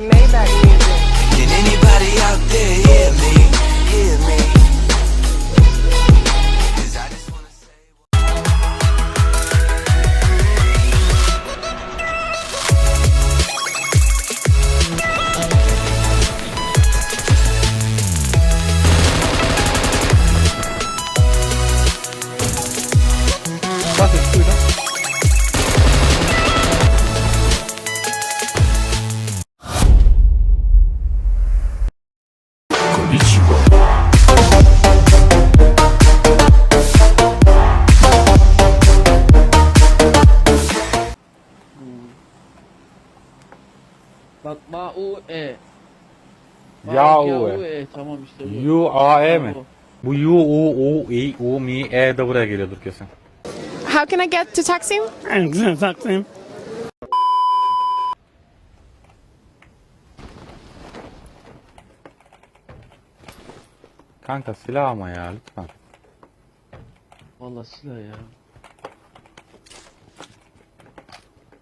Maybach music. Can anybody out there Ma u e. Ya, ya, u, u e. e. Tamam işte bu. U, A, E mi? Bu. U, U, U, I, U, Mi, E de buraya geliyordur kesin. How can I get to Taksim? Taksim. Kanka silah ama ya lütfen. Vallahi silah ya.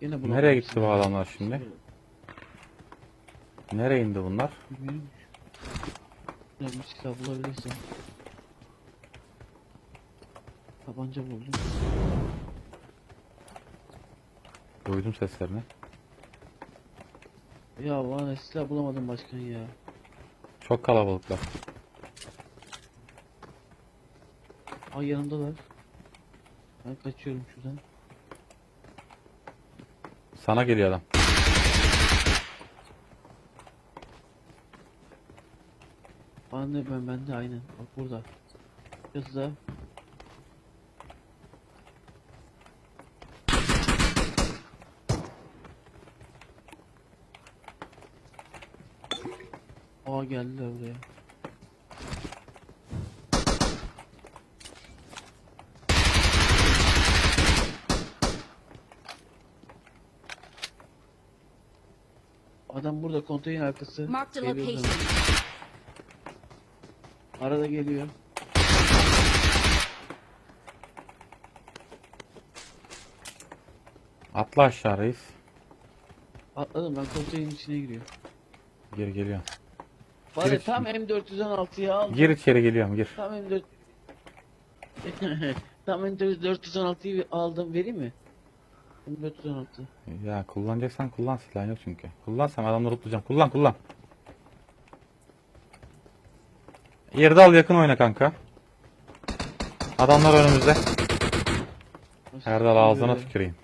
Yine Nereye gitti bu adamlar şimdi? Nereye indi bunlar? Bilmiyorum. Ya bir silah bulabilirsem. Tabanca buldum. Duydum seslerini. Ya bana silah bulamadım başkan ya. Çok kalabalıklar. Ay yanımdalar. Ben kaçıyorum şuradan. Sana geliyor adam. Ben de ben ben de aynen. Bak burada. Yazıda. Aa geldiler buraya. Adam burada konteyner arkası. A Geliyor location. Arada geliyor. Atla aşağı reis. Atladım ben konteynerin içine giriyor. Gir geliyor. Bana Gir tam M416'yı aldım. Gir içeri geliyorum gir. Tam M4 Tam M416'yı aldım vereyim mi? M416. Ya kullanacaksan kullan silah yok çünkü. Kullansam adamları tutacağım. Kullan kullan. Yerde al yakın oyna kanka. Adamlar önümüzde. Erdal ağzına tüküreyim.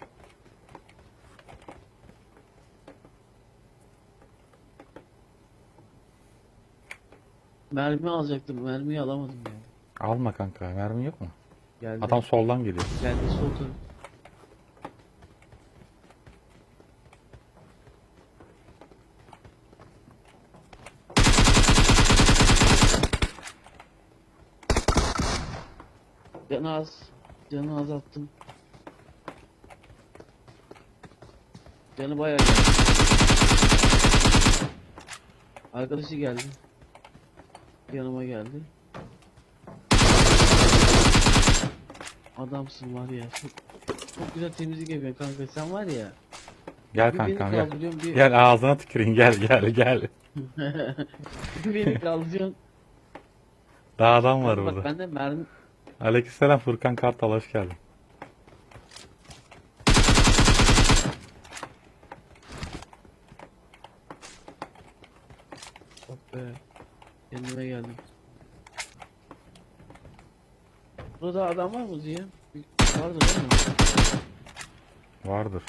Mermi alacaktım. Mermiyi alamadım ya. Alma kanka. Mermin yok mu? Geldi. Adam soldan geliyor. geldi sol. Canı az. Canı azalttım. Canı bayağı geldi. Arkadaşı geldi. Yanıma geldi. Adamsın var ya. Çok, çok güzel temizlik yapıyorsun kanka. Sen var ya. Gel Bir kankam gel. bir, Gel ağzına tüküreyim gel gel gel. bir beni kaldırıyorsun. Daha adam var Bak burada. bende mermi Aleykümselam Furkan Kartal hoş geldin. Be. Kendime geldim. Burada adam var mı diye? Vardı değil mi? Vardır.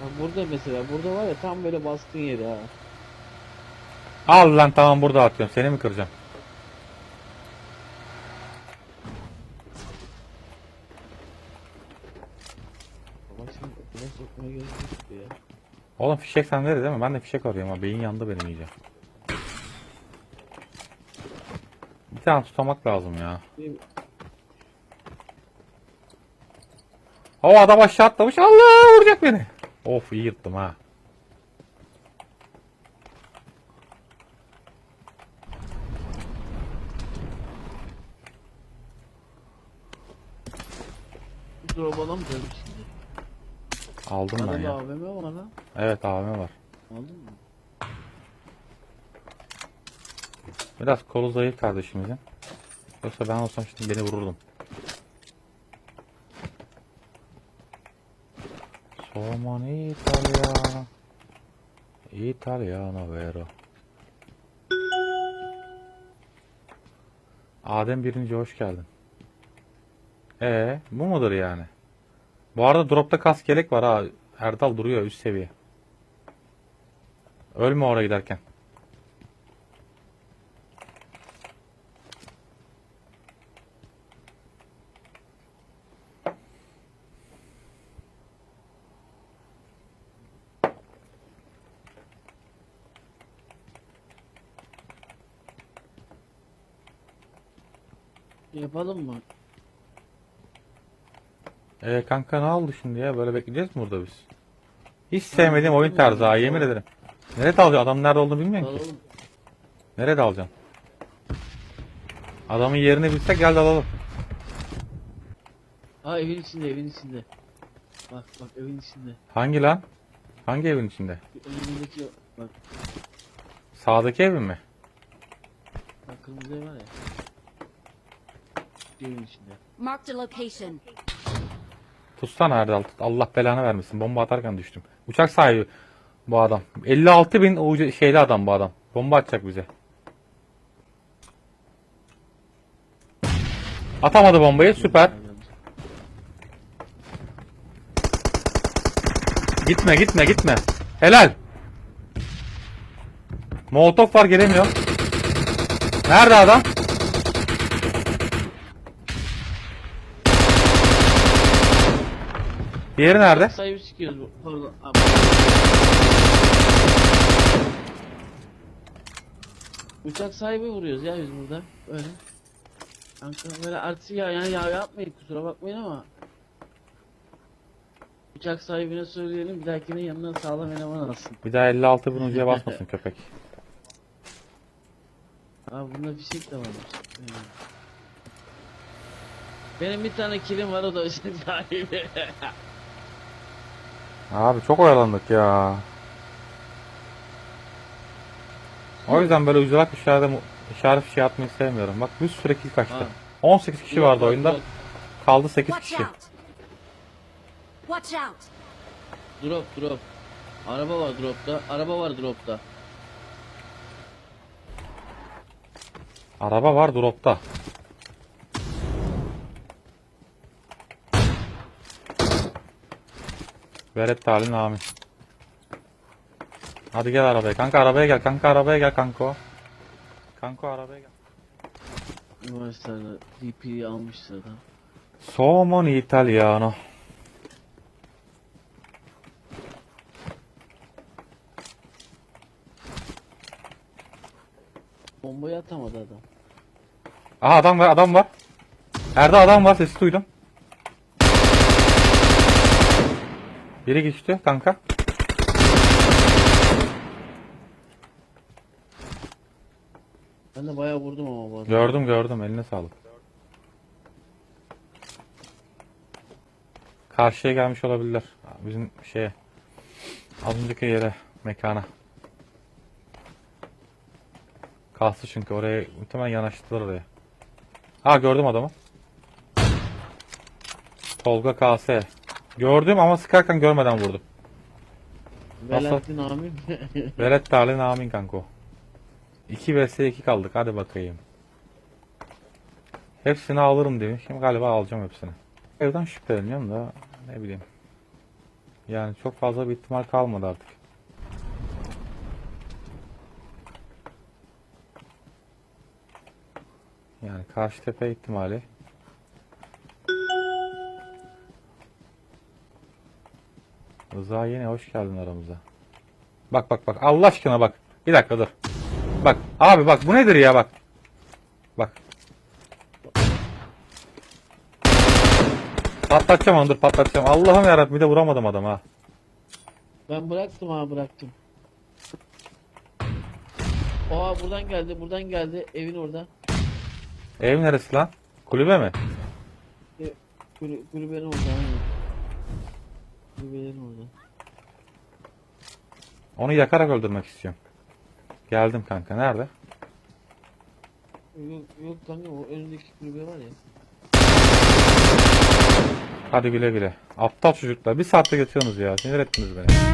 Bak burada mesela. Burada var ya tam böyle baskın yeri ha. Al lan tamam burada atıyorum. Seni mi kıracağım? Ya. Oğlum fişek sende değil mi? Ben de fişek arıyorum ama beyin yandı benim iyice. Bir tane tutamak lazım ya. O adam aşağı atlamış. Allah vuracak beni. Of iyi yırttım ha. Zorbalam şimdi. Aldım ben ya. AVM var lan. Evet AVM var. Aldın mı? Biraz kolu zayıf kardeşimizin. Yoksa ben olsam şimdi beni vururdum. Somon Italia. Italiano vero. Adem birinci hoş geldin. Ee, bu mudur yani? Bu arada dropta kask yelek var ha. Erdal duruyor üst seviye. Ölme oraya giderken. Yapalım mı? Ee kanka ne oldu şimdi ya? Böyle bekleyeceğiz mi burada biz? Hiç sevmediğim oyun tarzı ha yemin ederim. Nerede alacağım? Adam nerede olduğunu bilmiyorum ki. Alalım. Nerede alacaksın? Adamın yerini bilsek gel de alalım. Ha evin içinde evin içinde. Bak bak evin içinde. Hangi lan? Hangi evin içinde? Önümüzdeki bak, Sağdaki evin mi? bak kırmızı ev var ya. Evin içinde. Marked a location. Tutsana Erdal. Allah belanı vermesin. Bomba atarken düştüm. Uçak sahibi bu adam. 56 bin ucu- şeyli adam bu adam. Bomba atacak bize. Atamadı bombayı. Süper. Gitme gitme gitme. Helal. Molotov var gelemiyor. Nerede adam? Diğeri nerede? Sahibi çıkıyoruz bu. Pardon. Abi. Uçak sahibi vuruyoruz ya biz burada. Öyle. Kanka böyle artı ya yani ya yapmayın kusura bakmayın ama. Uçak sahibine söyleyelim bir dahakine yanına sağlam eleman alsın. Bir daha 56 bin ucuya basmasın köpek. Abi bunda fişek de varmış. Evet. Benim bir tane kilim var o da uçak sahibi. Abi çok oyalandık ya. O yüzden böyle ucalak işarete işaret şey atmayı sevmiyorum. Bak bir sürü kill kaçtı. Ha. 18 kişi vardı oyunda. Kaldı 8 Watch kişi. out. Watch out. Drop drop. Araba var dropta. Araba var dropta. Araba var dropta. Veret talin amin. Hadi gel arabaya. Kanka arabaya gel. Kanka arabaya gel kanko. Kanko arabaya gel. Üniversitede DP'yi almış sıradan. Somon italiano. Bombayı atamadı adam. Aha adam var adam var. Erde adam var sesi duydum. Biri geçti kanka. Ben de bayağı vurdum ama bu adamı. Gördüm gördüm eline sağlık. Karşıya gelmiş olabilirler. Bizim şeye. Az önceki yere mekana. Kastı çünkü oraya muhtemelen yanaştılar oraya. Ha gördüm adamı. Tolga KS. Gördüm ama sıkarken görmeden vurdu. Velahattin amin. Velet talin amin kanko. 2 vs 2 kaldık hadi bakayım. Hepsini alırım demiş. Şimdi galiba alacağım hepsini. Evden şüpheleniyorum da ne bileyim. Yani çok fazla bir ihtimal kalmadı artık. Yani karşı tepe ihtimali. Rıza yine hoş geldin aramıza. Bak bak bak Allah aşkına bak. Bir dakika dur. Bak abi bak bu nedir ya bak. Bak. Patlatacağım onu dur patlatacağım. Allah'ım yarabbim bir de vuramadım adam ha. ben bıraktım ha bıraktım. Oha buradan geldi buradan geldi evin orada. Ev neresi lan? Kulübe mi? Kulü, kulübenin orada aynen. Kulübelerin orada. Onu yakarak öldürmek istiyorum. Geldim kanka. Nerede? Yok yok kanka o önündeki kulübe var ya. Hadi güle güle. Aptal çocuklar. Bir saatte götürüyorsunuz ya. Sinir ettiniz beni.